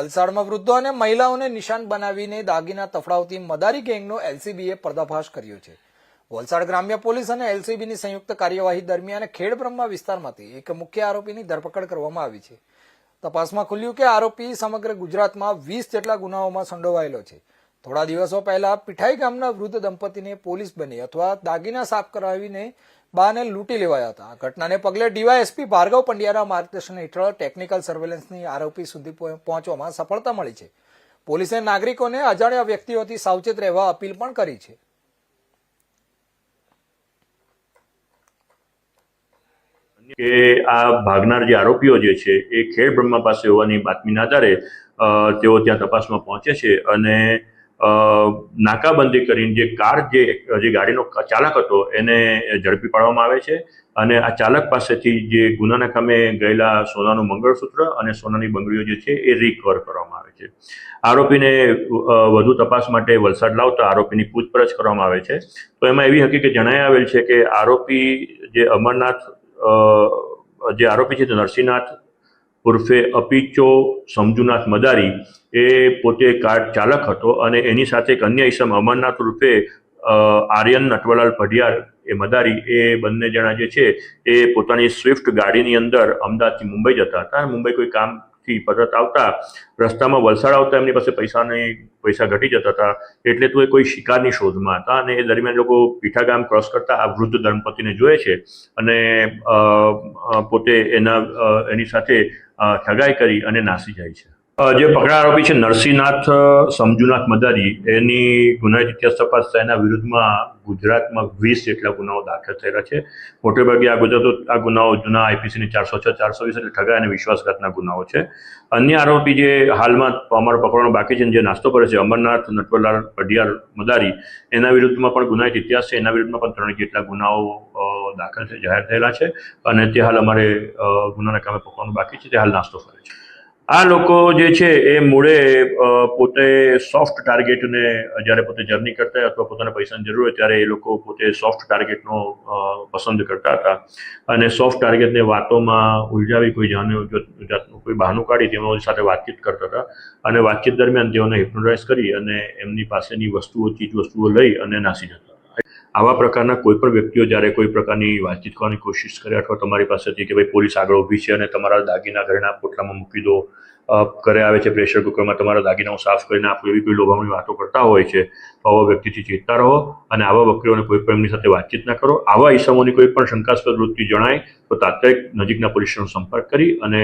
વલસાડમાં વૃદ્ધો અને મહિલાઓને નિશાન બનાવીને દાગીના તફડાવતી મદારી ગેંગનો એલસીબીએ પર્દાફાશ કર્યો છે. વલસાડ ગ્રામ્ય પોલીસ અને એલસીબીની સંયુક્ત કાર્યવાહી દરમિયાન ખેડબ્રહ્મા વિસ્તારમાંથી એક મુખ્ય આરોપીની ધરપકડ કરવામાં આવી છે. તપાસમાં ખુલ્યું કે આરોપી સમગ્ર ગુજરાતમાં વીસ જેટલા ગુનાઓમાં સંડોવાયેલો છે. થોડા દિવસો પહેલા પીઠાઈ ગામના વૃદ્ધ દંપતીને પોલીસ બની અથવા દાગીના સાફ કરાવીને બાને લૂંટી લેવાયા હતા. આ ઘટનાને પગલે ડીવાયએસપી ભાર્ગવ પંડ્યાના માર્ગદર્શન હેઠળ ટેકનિકલ સર્વેલન્સની આરોપી સુધી પહોંચવામાં સફળતા મળી છે. પોલીસે નાગરિકોને અજાણ્યા વ્યક્તિઓથી સાવચેત રહેવા અપીલ પણ કરી છે. કે આ ભાગનાર જે આરોપીઓ જે છે, એ ખેડ બ્રહ્મા પાસે હોવાની બાતમીના આધારે તેઓ ત્યાં તપાસમાં પહોંચે છે અને નાકાબંધી કરીને જે કાર જે જે ગાડીનો ચાલક હતો એને ઝડપી પાડવામાં આવે છે અને આ ચાલક પાસેથી જે ગુનાના કામે ગયેલા સોનાનું મંગળસૂત્ર અને સોનાની બંગડીઓ જે છે એ રિકવર કરવામાં આવે છે. આરોપીને વધુ તપાસ માટે વલસાડ લાવતા આરોપીની પૂછપરછ કરવામાં આવે છે. તો એમાં એવી હકીકત જણાઈ આવેલ છે કે આરોપી જે અમરનાથ જે આરોપી છે નરસિંહનાથ ઉર્ફે અપીચો સમજુનાથ મદારી એ પોતે કાર ચાલક હતો અને એની સાથે એક અન્ય ઈસમ અમરનાથ ઉર્ફે આર્યન નટવલાલ પઢિયાર એ મદારી એ બંને જણા જે છે એ પોતાની સ્વિફ્ટ ગાડીની અંદર અમદાવાદથી મુંબઈ જતા હતા. મુંબઈ કોઈ કામથી પરત આવતા, રસ્તામાં વલસાડ આવતા, એમની પાસે પૈસાની પૈસા ઘટી જતા હતા, એટલે તો એ કોઈ શિકારની શોધમાં હતા અને એ દરમિયાન લોકો પીઠા ગામ ક્રોસ કરતા આ વૃદ્ધ દંપતીને જોએ છે અને પોતે એના એની સાથે ઠગાઈ કરી અને નાસી જાય છે. જે પકડા આરોપી છે નરસિંહનાથ સમજુનાથ મદારી, એની ગુનાહિત ઇતિહાસ તપાસ તેના વિરુદ્ધમાં ગુજરાતમાં વીસ જેટલા ગુનાઓ દાખલ થયેલા છે. મોટેભાગે આ ગુજરાતો, આ ગુનાઓ જૂના આઈપીસીની ચારસો છ, ચારસો વીસ એટલે ઠગાઈ અને વિશ્વાસઘાતના ગુનાઓ છે. અન્ય આરોપી જે હાલમાં અમારો પકડવાનો બાકી છે જે નાસ્તો કરે છે, અમરનાથ, નટવરલાલ પઢિયાર મદારી, એના વિરુદ્ધમાં પણ ગુનાહિત ઇતિહાસ છે. એના વિરુદ્ધમાં પણ ત્રણ જેટલા ગુનાઓ દાખલ છે જાહેર થયેલા છે. અને તે હાલ અમારે ગુનાના કામે પકડવાનું બાકી છે. તે હાલ નાસ્તો કરે છે. આ લોકો જે છે એ મૂળે પોતે સોફ્ટ ટાર્ગેટને જ્યારે પોતે જર્ની કરતા અથવા પોતાના પૈસાની જરૂર હોય ત્યારે એ લોકો પોતે સોફ્ટ ટાર્ગેટનો પસંદ કરતા હતા. અને સોફ્ટ ટાર્ગેટને વાતોમાં ઉલઝાવી કોઈ જાણ્યું જાતનું કોઈ બહાનું કાઢી તેઓ સાથે વાતચીત કરતા હતા. અને વાતચીત દરમિયાન તેઓને હિપ્નોટાઇઝ કરી અને એમની પાસેની વસ્તુઓ ચીજ વસ્તુઓ લઈ અને નાસી જતા. આવા પ્રકારના કોઈ પણ વ્યક્તિઓ જ્યારે કોઈ પ્રકારની વાતચીત કરવાની કોશિશ કરે અથવા તમારી પાસેથી કે ભાઈ પોલીસ આગળ ઊભી છે અને તમારા દાગીના ઘરેના પોટલામાં મૂકી દો ઘરે આવે છે પ્રેશર કુકરમાં, તમારા દાગીનાઓ સાફ કરીને આપો એવી કોઈ લોભામણી વાતો કરતા હોય છે, તો આવા વ્યક્તિથી ચેતતા રહો અને આવા વ્યક્તિઓને કોઈ પણ એમની સાથે વાતચીત ના કરો. આવા ઈસમોની કોઈ પણ શંકાસ્પદ વૃત્તિ જણાય તો તાત્કાલિક નજીકના પોલીસ સ્ટેશનનો સંપર્ક કરી અને